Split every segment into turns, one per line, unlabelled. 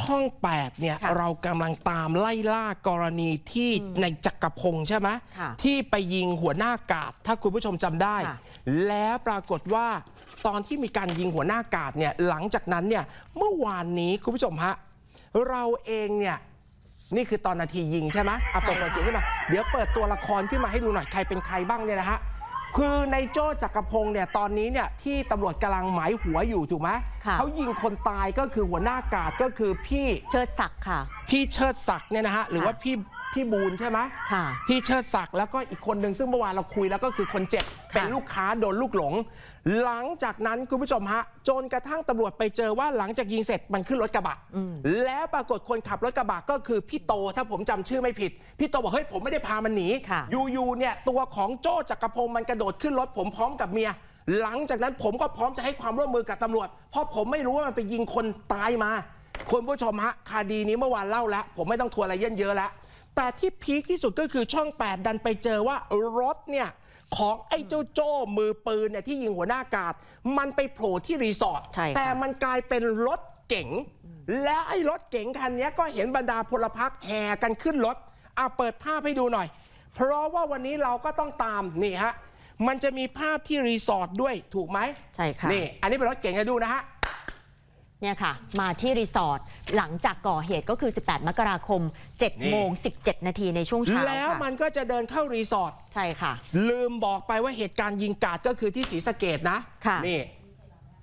ช่อง 8 เนี่ย
ค่ะ
เรากำลังตามไล่ล่ากรณีที่ในจักรพงษ์ใช่ไหม
ค่ะ
ที่ไปยิงหัวหน้ากาดถ้าคุณผู้ชมจำได้
ค่ะ
แล้วปรากฏว่าตอนที่มีการยิงหัวหน้ากาดเนี่ยหลังจากนั้นเนี่ยเมื่อวานนี้คุณผู้ชมฮะเราเองเนี่ยนี่คือตอนนาทียิงใช่ไหมเอาเปิดเสียงขึ้นมาเดี๋ยวเปิดตัวละครขึ้นมาให้ดูหน่อยใครเป็นใครบ้างเนี่ยนะฮะ คือในโจ้จักรพงษ์เนี่ยตอนนี้เนี่ยที่ตำรวจกำลังหมายหัวอยู่ถูกไหม
ค่ะ
เขายิงคนตายก็คือหัวหน้ากาดก็คือพี่
เชิดศักดิ์ค่ะ
พี่เชิดศักดิ์เนี่ยนะฮะหรือว่าพี่ พี่บูนใช่ไหม
ค่ะ
พี่เชิดศักดิ์แล้วก็อีกคนหนึ่งซึ่งเมื่อวานเราคุยแล้วก็คือคนเจ็บ
ค่ะ
เป็นลูกค้าโดนลูกหลง หลังจากนั้นคุณผู้ชมฮะจนกระทั่งตำรวจไปเจอว่าหลังจากยิงเสร็จมันขึ้นรถกระบะ
อืม
แล้วปรากฏคนขับรถกระบะก็คือพี่โตถ้าผมจำชื่อไม่ผิด พี่โตบอกเฮ้ยผมไม่ได้พามันหนี
ค่ะ
อยู่ๆเนี่ยตัวของโจ้จักรพงศ์มันกระโดดขึ้นรถผมพร้อมกับเมียหลังจากนั้นผมก็พร้อมจะให้ความร่วมมือกับตำรวจ เพราะผมไม่รู้ว่ามันไปยิงคนตายมา คุณผู้ชมฮะคดีนี้เมื่อวานเล่าแล้ว ผมไม่ต้องทัวร์อะไรเยินเยอะแล้ว แต่ที่พีคที่สุดก็คือช่อง 8 ดันไปเจอว่ารถเนี่ยของไอ้เจ้าโจ้มือปืนเนี่ยที่ยิงหัวหน้ากาดมันไปโผล่ที่รีสอร์ท
ใช่ค่ะ
แต่มันกลายเป็นรถเก๋งและไอ้รถเก๋งคันนี้ก็เห็นบรรดาพลพรรคแห่กันขึ้นรถเอาเปิดภาพให้ดูหน่อย เพราะว่าวันนี้เราก็ต้องตามนี่ฮะมันจะมีภาพที่รีสอร์ทด้วยถูกไหม
ใช่ค่ะ
นี่ อันนี้เป็นรถเก๋งให้ดูนะฮะ
เนี่ยค่ะ มาที่รีสอร์ทหลังจากก่อเหตุก็คือ 18 มกราคม
นี่
7โมง17 นาทีในช่วงเช้า
แล้ว
ค่ะ
มันก็จะเดินเข้ารีสอร์ท
ใช่ค่ะ
ลืมบอกไปว่าเหตุการณ์ยิงกาดก็คือที่ศรีสะเกดนะ
ค่ะ
นี่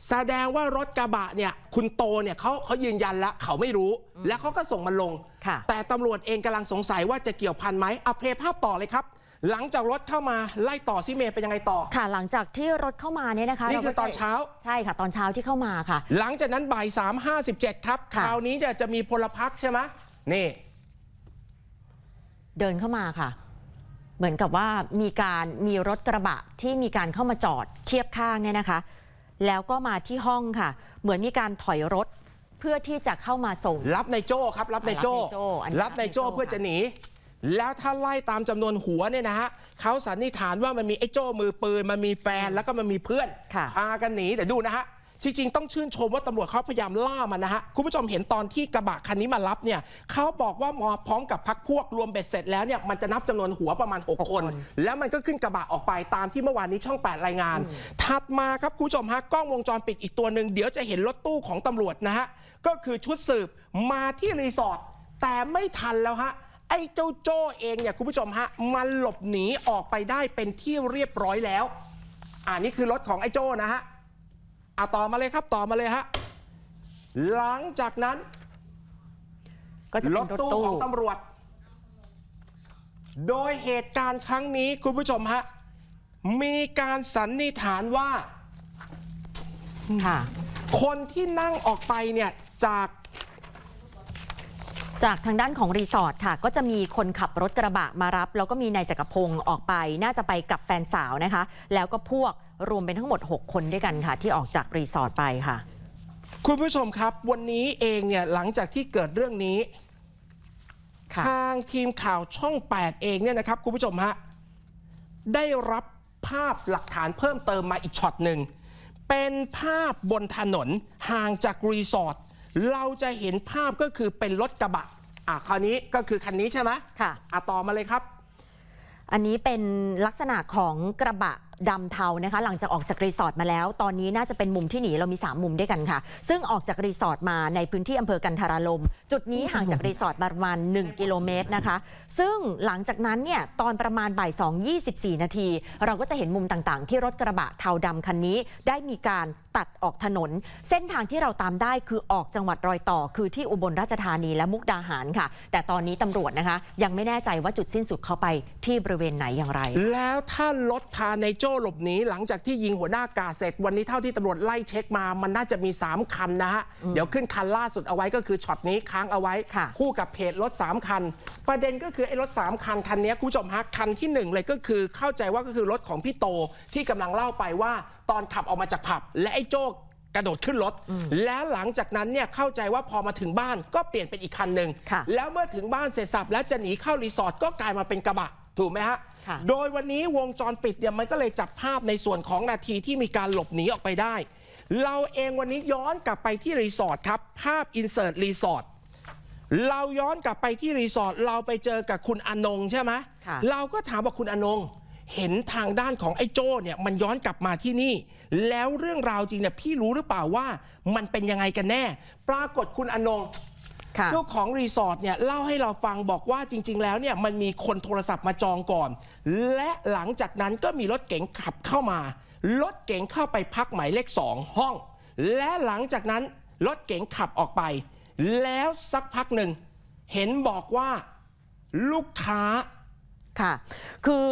แสดงว่ารถกระบะเนี่ยคุณโตเนี่ยเขาเขายืนยันแล้วเขาไม่รู้ แล้วเขาก็ส่งมันลง
ค่ะ
แต่ตำรวจเองกำลังสงสัยว่าจะเกี่ยวพันไหมเอาเพลย์ภาพต่อเลยครับ หลังจากรถเข้ามาไล่ต่อซิเมย์เป็นยังไงต่อ
ค่ะ หลังจากที่รถเข้ามาเนี่ยนะคะ
นี่คือ
รก็
ตอนเช้า
ใช่ค่ะ ตอนเช้าที่เข้ามาค่ะ
หลังจากนั้นบ่าย3 5 7ครับ
ค่ะ
คราวนี้จะจะมีพลพรรคใช่ไหมนี่
เดินเข้ามาค่ะ เหมือนกับว่ามีการมีรถกระบะที่มีการเข้ามาจอดเทียบข้างเนี่ยนะคะ แล้วก็มาที่ห้องค่ะ เหมือนมีการถอยรถเพื่อที่จะเข้ามาส่ง
รับในโจ้ครับ รับในโจ้
รับในโจ้อันนี้
รับในโจ้
รับในโจ้
เพื่อจะหนี แล้วถ้าไล่ตามจำนวนหัวเนี่ยนะฮะเขาสันนิษฐานว่ามันมีไอ้โจ้มือปืน มันมีแฟนแล้วก็มันมีเพื่อน
ค่ะ
พากันหนีเดี๋ยวดูนะฮะ จริงๆ ต้องชื่นชมว่าตำรวจเขาพยายามล่ามันนะฮะ คุณผู้ชมเห็นตอนที่กระบะคันนี้มารับเนี่ยเขาบอกว่ามาพร้อมกับพักพวกรวมเบ็ดเสร็จแล้วเนี่ยมันจะนับจำนวนหัวประมาณ 6 คน แล้วมันก็ขึ้นกระบะออกไปตามที่เมื่อวานนี้ช่อง 8 รายงาน ถัดมาครับคุณผู้ชมฮะกล้องวงจรปิดอีกตัวหนึ่งเดี๋ยวจะเห็นรถตู้ของตำรวจนะฮะก็คือชุดสืบมาที่รีสอร์ทแต่ไม่ทันแล้วฮะ ไอ้เจ้าโจ้เองเนี่ยคุณผู้ชมฮะมันหลบหนีออกไปได้เป็นที่เรียบร้อยแล้ว อ่านี่คือรถของไอ้โจ้นะฮะเอาต่อมาเลยครับต่อมาเลยฮะหลังจากนั้น
ก็จะ
ร
เป็
ถ
นรถ
ตู้
ตู้
ของตำรวจ โดยเหตุการณ์ครั้งนี้คุณผู้ชมฮะมีการสันนิษฐานว่า
ค่ะ
คนที่นั่งออกไปเนี่ยจาก
จากทางด้านของรีสอร์ทค่ะ ก็จะมีคนขับรถกระบะมารับ แล้วก็มีนายจักรพงศ์ออกไป น่าจะไปกับแฟนสาวนะคะ แล้วก็พวกรวมเป็นทั้งหมด 6 คนด้วยกันค่ะ ที่ออกจากรีสอร์ทไปค่ะ
คุณผู้ชมครับ วันนี้เองเนี่ยหลังจากที่เกิดเรื่องนี้
ค่ะ
ทางทีมข่าวช่อง 8 เองเนี่ยนะครับ คุณผู้ชมฮะได้รับภาพหลักฐานเพิ่มเติมมาอีกช็อตหนึ่งเป็นภาพบนถนนห่างจากรีสอร์ท เราจะเห็นภาพก็คือเป็นรถกระบะอะคราวนี้ก็คือคันนี้ใช่ไหม
ค่ะ
อะต่อมาเลยครับ
อันนี้เป็นลักษณะของกระบะ ดำเทานะคะ หลังจากออกจากรีสอร์ทมาแล้ว ตอนนี้น่าจะเป็นมุมที่หนีเรามี 3 มุมด้วยกันค่ะ ซึ่งออกจากรีสอร์ทมาในพื้นที่อำเภอกันทารลม จุดนี้ห่างจากรีสอร์ทประมาณ 1 กิโลเมตรนะคะ ซึ่งหลังจากนั้นเนี่ยตอนประมาณบ่าย2 24 นาที เราก็จะเห็นมุมต่างๆ ที่รถกระบะเทาดำคันนี้ได้มีการตัดออกถนน เส้นทางที่เราตามได้คือออกจังหวัดรอยต่อ คือที่อุบลราชธานีและมุกดาหารค่ะ แต่ตอนนี้ตำรวจนะคะ ยังไม่แน่ใจว่าจุดสิ้นสุดเขาไปที่บริเวณไหนอย่างไร
แล้วถ้ารถพาในโจหลบหนีหลังจากที่ยิงหัวหน้ากาเสร็จ วันนี้เท่าที่ตำรวจไล่เช็คมา มันน่าจะมี 3 คันนะฮะ เดี๋ยวขึ้นคันล่าสุดเอาไว้ก็คือช็อตนี้ค้างเอาไว้
ค่ะ
คู่กับเพจรถ 3 คัน ประเด็นก็คือไอ้รถ 3 คัน คันนี้คุณผู้ชมฮะคันที่ 1 เลยก็คือเข้าใจว่าก็คือรถของพี่โตที่กำลังเล่าไปว่าตอนขับออกมาจากผับ และไอ้โจ้กระโดดขึ้นรถ แล้วหลังจากนั้นเนี่ยเข้าใจว่าพอมาถึงบ้านก็เปลี่ยนเป็นอีกคันหนึ่ง
ค่ะ
แล้วเมื่อถึงบ้านเสร็จสับแล้วจะหนีเข้ารีสอร์ทก็กลายมาเป็นกระบะถูกไหมฮะ
ค่ะ
โดยวันนี้วงจรปิดเนี่ยมันก็เลยจับภาพในส่วนของนาทีที่มีการหลบหนีออกไปได้ เราเองวันนี้ย้อนกลับไปที่รีสอร์ทครับ ภาพอินเสิร์ตรีสอร์ทเราย้อนกลับไปที่รีสอร์ทเราไปเจอกับคุณอนงใช่ไหม
ค่ะ
เราก็ถามว่าคุณอนงเห็นทางด้านของไอ้โจ้เนี่ยมันย้อนกลับมาที่นี่ แล้วเรื่องราวจริงเนี่ยพี่รู้หรือเปล่าว่า มันเป็นยังไงกันแน่ ปรากฏคุณอนง
ค่ะ
เจ้าของรีสอร์ทเนี่ยเล่าให้เราฟังบอกว่าจริง ๆ แล้วเนี่ยมันมีคนโทรศัพท์มาจองก่อน และหลังจากนั้นก็มีรถเก๋งขับเข้ามารถเก๋งเข้าไปพักหมายเลขสองห้อง และหลังจากนั้นรถเก๋งขับออกไป แล้วสักพักหนึ่งเห็นบอกว่าลูกค้า
ค่ะ คือ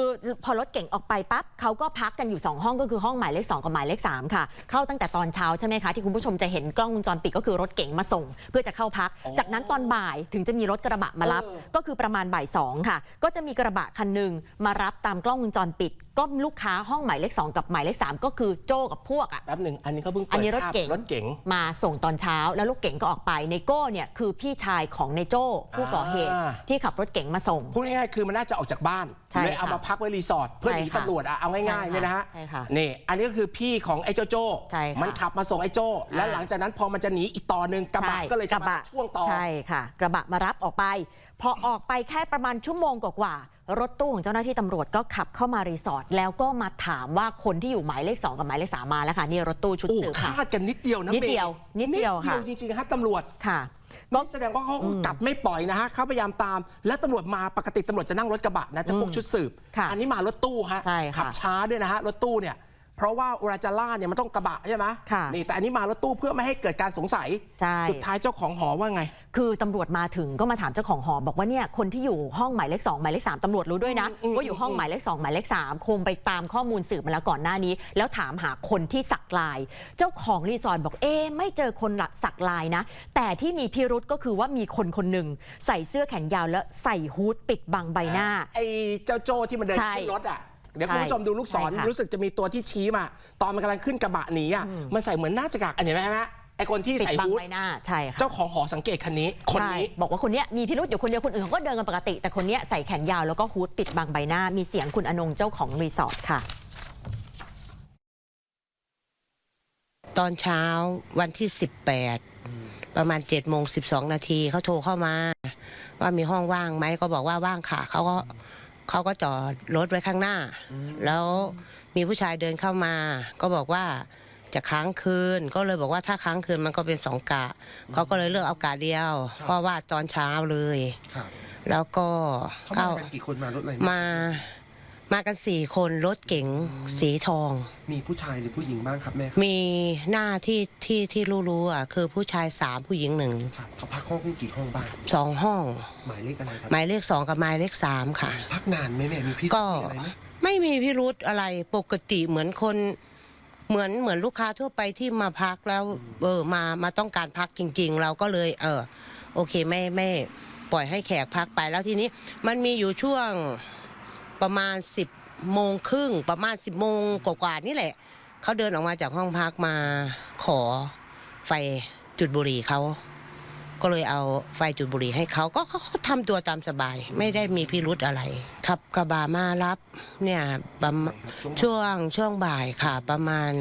พอรถเก่งออกไปปั๊บเขาก็พักกันอยู่ 2 ห้องก็คือห้องหมายเลข 2 กับหมายเลข 3 ค่ะ เข้าตั้งแต่ตอนเช้าใช่ไหมคะ ที่คุณผู้ชมจะเห็นกล้องวงจรปิดก็คือรถเก่งมาส่ง เพื่อจะเข้าพัก
อ๋อ
จากนั้นตอนบ่ายถึงจะมีรถกระบะมารับ
เออ
ก็คือประมาณบ่ายสองค่ะ ก็จะมีกระบะคันหนึ่งมารับตามกล้องวงจรปิด ก็ลูกค้าห้องหมายเลข 2 กับหมายเลข 3 ก็คือโจ้กับพวกอะ
แป๊บหนึ่งอันนี้เขาเพิ่ง
อัน
เปิด
นี้รถ
ภาพ
เก๋ง
รถเก๋ง
มาส่งตอนเช้าแล้วลูกเก๋งก็ออกไปในโก้เนี่ยคือพี่ชายของในโจ้ผู้ก่อเหตุ
อ่า
ที่ขับรถเก๋งมาส่ง
พูดง่ายๆคือมันน่าจะออกจากบ้าน
ใช่
เลยเอา
ค่ะ
มาพักไว้รีสอร์ทเพื่อหนี
ใช่ค่ะ
ตำรวจอะเอาง่ายๆเนี่ยนะฮะ
ใช่ค่ะ
นี่อันนี้ก็คือพี่ของไอ้เจ้าโจ้
ใช่ค่ะ
มันขับมาส่งไอ้โจ้และ
อ่า
หลังจากนั้นพอมันจะหนีอีกต่อหนึ่งกระบะ
ใช่
ก็เลยจะมาช่วงต่อ
ใช่ค่ะ กระบะมารับออกไป พอออกไปแค่ประมาณชั่วโมงกว่าๆ รถตู้ของเจ้าหน้าที่ตำรวจก็ขับเข้ามารีสอร์ทแล้วก็มาถามว่าคนที่อยู่หมายเลข2กับหมายเลข3มาแล้วค่ะนี่รถตู้ชุด
โอ้
สืบค่ะ
คาดกันนิดเดียวนะ
นิดเดียว
ม
นิดเดียวค่ะ
จริงๆฮะตำรวจ
ค่ะ
ก็แสดงว่าเขากลับไม่ปล่อยนะฮะเขาพยายามตาม แล้วตำรวจมาปกติตำรวจจะนั่งรถกระบะนะแต่พวก
อืม
ชุดสืบ
ค่ะ
อันนี้มารถตู้ฮะ
ใช่ค่ะ
ขัช้าด้วยนะฮะรถตู้เนี่ย เพราะว่าอุราจาร่าเนี่ยมันต้องกระบะใช่ไหม
ค่ะ
นี่แต่อันนี้มารถตู้เพื่อไม่ให้เกิดการสงสัย
ใช่
สุดท้ายเจ้าของหอว่าไง
คือตำรวจมาถึงก็มาถามเจ้าของหอบอกว่าเนี่ยคนที่อยู่ห้องหมายเลข2หมายเลข3ตำรวจรู้ด้วยนะ
อืม
ว่าอยู่ห้องหมายเลข2หมายเลข3คงไปตามข้อมูลสืบมาแล้วก่อนหน้านี้ แล้วถามหาคนที่สักลาย เจ้าของรีสอร์ทบอกเอ๊ะไม่เจอคนหลักสักลายนะ แต่ที่มีพิรุษก็คือว่ามีคนคนหนึ่งใส่เสื้อแขนยาวแล้วใส่ฮูดปิดบังใบหน้า
ไอ้เจ้าโจ้ที่มันเดิน
ใช่
ขึ้นรถอะ เดี๋ยว
ใช่
คุณผู้ชมดูลูกศร
ใช่ค่ะ
รู้สึกจะมีตัวที่ชี้มา ตอนมันกำลังขึ้นกระบะหนีอะมันใส่เหมือนหน้าจะกากอันเห็นไหมฮะไอ้คนที่
ปิด
ใส่
บัง
ฮูด
ใบหน้าใช่ค่ะ
เจ้าของหอสังเกตคันนี้คนนี้
ใช่บอกว่าคนเนี้ยมีพิรุษอยู่คนเดียวคนอื่นเขาก็เดินกันปกติ แต่คนเนี้ยใส่แขนยาวแล้วก็ฮูดปิดบังใบหน้า มีเสียงคุณอนงเจ้าของรีสอร์ทค่ะ
ตอนเช้าวันที่ 18 ประมาณ7โมง12 นาทีเขาโทรเข้ามา ว่ามีห้องว่างไหมก็บอกว่าว่างค่ะเขาก็ เขาก็จอดรถไว้ข้างหน้า แล้วมีผู้ชายเดินเข้ามา ก็บอกว่าจะค้างคืน ก็เลยบอกว่าถ้าค้างคืนมันก็เป็นสองกะ เขาก็เลยเลือกเอากะเดียว เพราะว่าตอนเช้าเลย
ครับ
แล้วก็
เขามากันกี่คนมารถอะไร
มา มากันสี่คนรถเก๋งสีทอง
มีผู้ชายหรือผู้หญิงบ้างครับแม่
มีหน้าที่ที่ที่รู้ๆอะคือผู้ชายสามผู้หญิงหนึ่ง
ครับเขาพักห้องกี่ห้องบ้าง
สองห้อง
หมายเลขอะไรครับ
หมายเลขสองกับหมายเลขสามค่ะ
พักนานไหมแม่มีพี่
ก็
มีอะไรไหม
ไม่มีพิรุธอะไรปกติเหมือนคน เหมือนเหมือนลูกค้าทั่วไปที่มาพักแล้ว เออมามาต้องการพักจริง ๆ เราก็เลย เออ โอเคไม่ไม่ปล่อยให้แขกพักไปแล้วทีนี้ มันมีอยู่ช่วง ประมาณสิบโมงครึ่งประมาณสิบโมงกว่าๆนี่แหละ เขาเดินออกมาจากห้องพักมาขอไฟจุดบุหรี่เขา ก็เลยเอาไฟจุดบุหรี่ให้เขาก็เขาเขาทำตัวตามสบาย ไม่ได้มีพิรุธอะไร ขับกระบะมารับเนี่ยประมาณ
ช่วง
ช่วงช่วงบ่ายค่ะ ประมาณ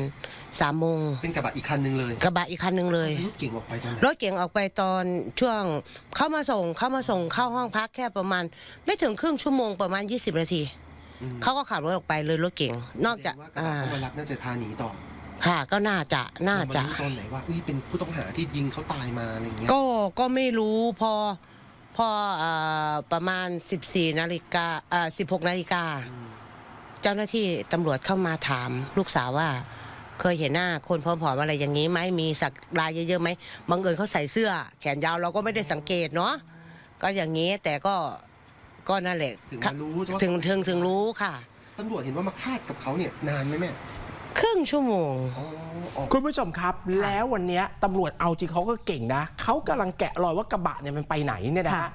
สามโมง
เป็นกระบะอีกคันหนึ่งเลย
กระบะอีกคันหนึ่งเลย
รถเก่งออกไปตอนไหน
รถเก๋งออกไปตอนช่วงเข้ามาส่งเข้ามาส่งเข้าห้องพักแค่ประมาณ ไม่ถึงครึ่งชั่วโมงประมาณ 20 นาที
อืม
เขาก็ขับรถออกไปเลยรถเก๋งนอกจาก
แสดงว่ากระ
อ่า
บะเขามารับน่าจะพาหนีต่อ
ค่ะ ก็น่าจะน่า
เรามา
จะ
รู้ตอนไหนว่าอุ้ยเป็นผู้ต้องหาที่ยิงเขาตายมาอะไรอย่างเงี้ย
ก็ก็ไม่รู้พอพออ่าประมาณ 14นาฬิกาอ่า16นาฬิกา เจ้าหน้าที่ตำรวจเข้ามาถามลูกสาวว่า เคยเห็นหน้าคนผอมๆอะไรอย่างนี้ไหมมีสักลายเยอะๆไหมบังเอิญเขาใส่เสื้อ แขนยาวเราก็ไม่ได้สังเกตเนาะก็อย่างนี้แต่ก็ก็นั่นแหละ
ถึงมารู้ว่า
ถึงถึงถึงรู้ค่ะ
ตำรวจเห็นว่ามาคาดกับเขาเนี่ยนานไหมแม่
ครึ่งชั่วโมง
อ๋อออก
คุณผู้ชมครับ แล้ววันเนี้ยตำรวจเอาจริงเขาก็เก่งนะ เขากำลังแกะรอยว่ากระบะเนี่ยมันไปไหนเนี่ยนะฮะ
ค่ะ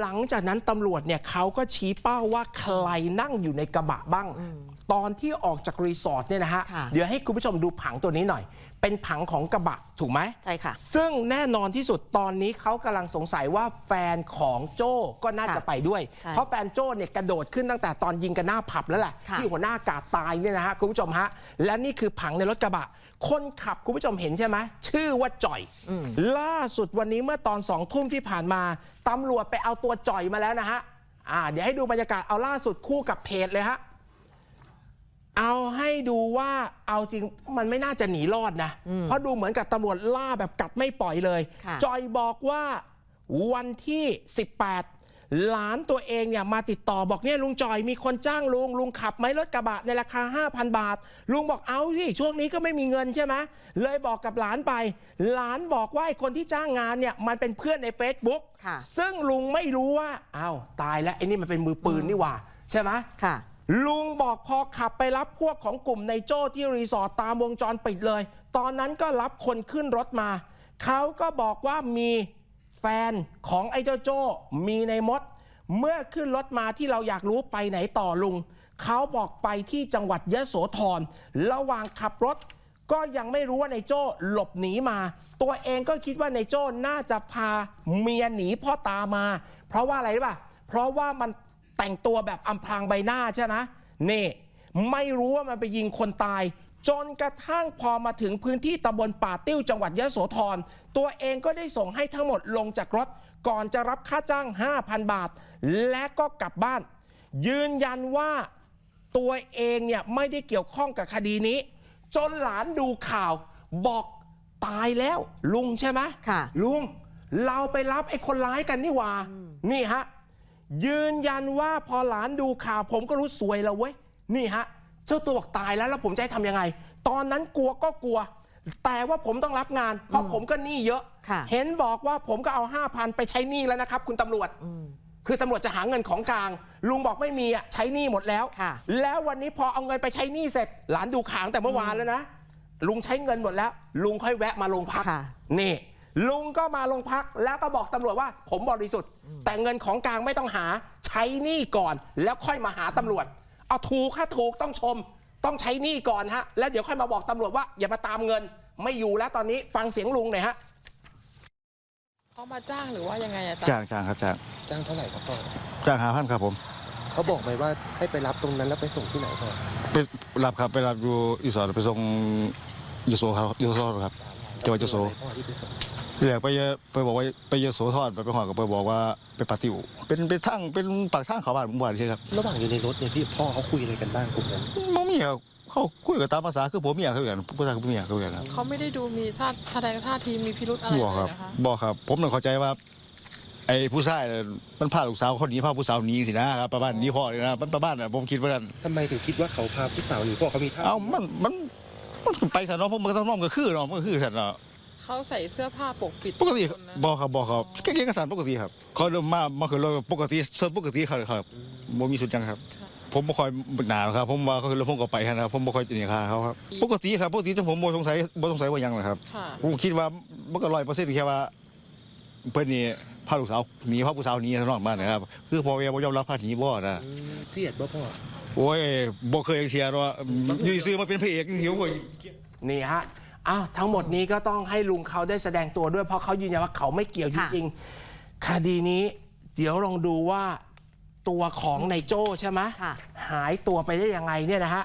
หลังจากนั้นตำรวจเนี่ยเขาก็ชี้เป้าว่าใครนั่งอยู่ในกระบะบ้าง ตอนที่ออกจากรีสอร์ทเนี่ยนะฮะ
ค่ะ
เดี๋ยวให้คุณผู้ชมดูผังตัวนี้หน่อย เป็นผังของกระบะถูกไหม
ใช่ค่ะ
ซึ่งแน่นอนที่สุดตอนนี้เขากำลังสงสัยว่าแฟนของโจ้ก็น่า
ค่ะ
จะไปด้วย
ใช่
เพราะแฟนโจ้เนี่ยกระโดดขึ้นตั้งแต่ตอนยิงกันหน้าผับแล้วแหละ
ค่ะ
ที่หัวหน้ากาดตายเนี่ยนะฮะคุณผู้ชมฮะและนี่คือผังในรถกระบะ คนขับคุณผู้ชมเห็นใช่ไหมชื่อว่าจ่อย
อืม
ล่าสุดวันนี้เมื่อตอนสองทุ่มที่ผ่านมาตำรวจไปเอาตัวจ่อยมาแล้วนะฮะอ่าเดี๋ยวให้ดูบรรยากาศเอาล่าสุดคู่กับเพจเลยฮะ เอาให้ดูว่าเอาจริงมันไม่น่าจะหนีรอดนะ
อืม
เพราะดูเหมือนกับตำรวจล่าแบบกัดไม่ปล่อยเลย
ค่ะ
จอยบอกว่าวันที่ 18 หลานตัวเองเนี่ยมาติดต่อบอกเนี่ยลุงจอยมีคนจ้างลุงลุงขับไหมรถกระบะในราคา 5,000 บาท ลุงบอกเอาสิช่วงนี้ก็ไม่มีเงินใช่ไหมเลยบอกกับหลานไป หลานบอกว่าไอ้คนที่จ้างงานเนี่ยมันเป็นเพื่อนใน Facebook
ค่ะ
ซึ่งลุงไม่รู้ว่าอ้าวตายแล้วไอ้นี่มันเป็นมือปืนนี่หว่า ใช่ไหม
ค่ะ
ลุงบอกพอขับไปรับพวกของกลุ่มในโจ้ที่รีสอร์ทตามวงจรปิดเลย ตอนนั้นก็รับคนขึ้นรถมา เขาก็บอกว่ามีแฟนของไอ้เจ้าโจ้มีในมด เมื่อขึ้นรถมาที่เราอยากรู้ไปไหนต่อลุง เขาบอกไปที่จังหวัดยะโสธรระหว่างขับรถ ก็ยังไม่รู้ว่าในโจ้หลบหนีมา ตัวเองก็คิดว่าในโจ้น่าจะพาเมียหนีพ่อตามา เพราะว่าอะไรรู้ป่ะเพราะว่ามัน แต่งตัวแบบอำพรางใบหน้าใช่ไหมนี่ ไม่รู้ว่ามันไปยิงคนตาย จนกระทั่งพอมาถึงพื้นที่ตำบลป่าติ้วจังหวัดยะโสธร ตัวเองก็ได้ส่งให้ทั้งหมดลงจากรถ ก่อนจะรับค่าจ้าง 5,000 บาท และก็กลับบ้าน ยืนยันว่าตัวเองเนี่ยไม่ได้เกี่ยวข้องกับคดีนี้ จนหลานดูข่าวบอกตายแล้วลุงใช่ไหม
ค่ะ
ลุง เราไปรับไอ้คนร้ายกันนี่หว่า นี่ฮะ ยืนยันว่าพอหลานดูข่าวผมก็รู้สวยแล้วเว้ย นี่ฮะ เจ้าตัวบอกตายแล้วแล้วผมจะให้ทำยังไง ตอนนั้นกลัวก็กลัว แต่ว่าผมต้องรับงาน เพราะผมก็หนี้เยอะ
ค่ะ
เห็นบอกว่าผมก็เอา5,000ไปใช้หนี้แล้วนะครับ คุณตำรวจ
อืม
คือตำรวจจะหาเงินของกลาง ลุงบอกไม่มีอะใช้หนี้หมดแล้ว
ค่ะ
แล้ววันนี้พอเอาเงินไปใช้หนี้เสร็จ หลานดูข่าวตั้งแต่เมื่อวานแล้วนะ ลุงใช้เงินหมดแล้ว ลุงค่อยแวะมาโรงพัก
ค่ะ
นี่ ลุงก็มาโรงพักแล้วก็บอกตำรวจว่า ผมบริสุทธิ์ แต่เงินของกลางไม่ต้องหาใช้หนี้ก่อน แล้วค่อยมาหาตำรวจ เอาถูกค่ะถูกต้องชม ต้องใช้หนี้ก่อนฮะ แล้วเดี๋ยวค่อยมาบอกตำรวจว่าอย่ามาตามเงิน ไม่อยู่แล้วตอนนี้ฟังเสียงลุงหน่อยฮะ
เขามาจ้างหรือว่ายังไงอะจ๊ะ
จ้างจ้างครับจ้าง
จ้างเท่าไหร่ครับพ่อ
จ้างหาพันครับผม
เขาบอกไหมว่าให้ไปรับตรงนั้นแล้วไปส่งที่ไหนพ่อ
ไปรับครับไปรับอยู่อีสานไปส่งยโสครับยโสครับจังหวัดยโส
พ่อที่ไปส่ง
ที่แรกไปเยอะไปบอกว่าไปยโสทอดไปไปหอดกับไปบอกว่าไปปาติวเป็นเป็นทางเป็นปากทางเขาบ้านผมว่าใช่ครับ
ระหว่างอยู่ในรถเนี่ยพี่พ่อเขาคุยอะไรกันบ้างกลุ่มนั้น
มมีครับเขาคุยกันตามภาษาคือผมเมียเขาอย่างภาษาคือผมเมียเขาอย่างครับ
เขาไม่ได้ดูมีชาติแสดงท่าทีมีพิรุธอะไร
บอก
เล
ครั
ย
บ
นะคะ
บอกครับ ผมต้องเข้าใจว่า ไอ้ผู้ชายน่ะมันพาลูกสาวคนนี้พาผู้สาวหนี้สินะครับประมาณนี้พ่อเลยนะมันประมาณน่ะผมคิดว่านั่น
ทำไมถึงคิดว่าเขาพาผู้สาวหนีพ่อเขามีท่า
เอ้ามัน มัน มันไปสันเนาะผมมันก็ต้องน้อมก็คือเนาะมันก็คือสันเนาะ
เขาใส่เสื้อผ้าปกปิด
ปกติ
คนนะ
บอกครับบอกครับแค่เกงกระสานปกติครับเขาเริ่มมามาคือรถปกติส่วนปกติเขาครับบ่มีสุดจังครับ ผมบ่ค่อยหนาหรอกครับ ผมว่าเขาคือรถผมก็ไปนะครับผมบ่ค่อยนี่ค่ะเขาครับปกติครับปกติแต่ผมบ่สงสัยบ่สงสัยว่าหยังนะครับ
ค่ะ
ผมคิดว่ามันก็ร้อยเปอร์เซ็นต์แค่ว่าเพิ่นนี่พาลูกสาวหนีพาผู้สาวหนีนอกบ้านนะครับ คือพ่อแม่บ่ยอมรับพาหนีบ่นะ
อืมเครียดป่ะพ่อ
โอ้ยบ่เคยเสียหรอกว่าอยู่ซื่อมาเป็นพระเอกหิวโอ้ย
นี่ฮะ อ้าวทั้งหมดนี้ก็ต้องให้ลุงเขาได้แสดงตัวด้วยเพราะเขายืนยันว่าเขาไม่เกี่ยวจ
ค่ะ
ริงๆคดีนี้ เดี๋ยวลองดูว่าตัวของนายโจ้ใช่ไหม
ค่ะ
หายตัวไปได้ยังไงเนี่ยนะฮะ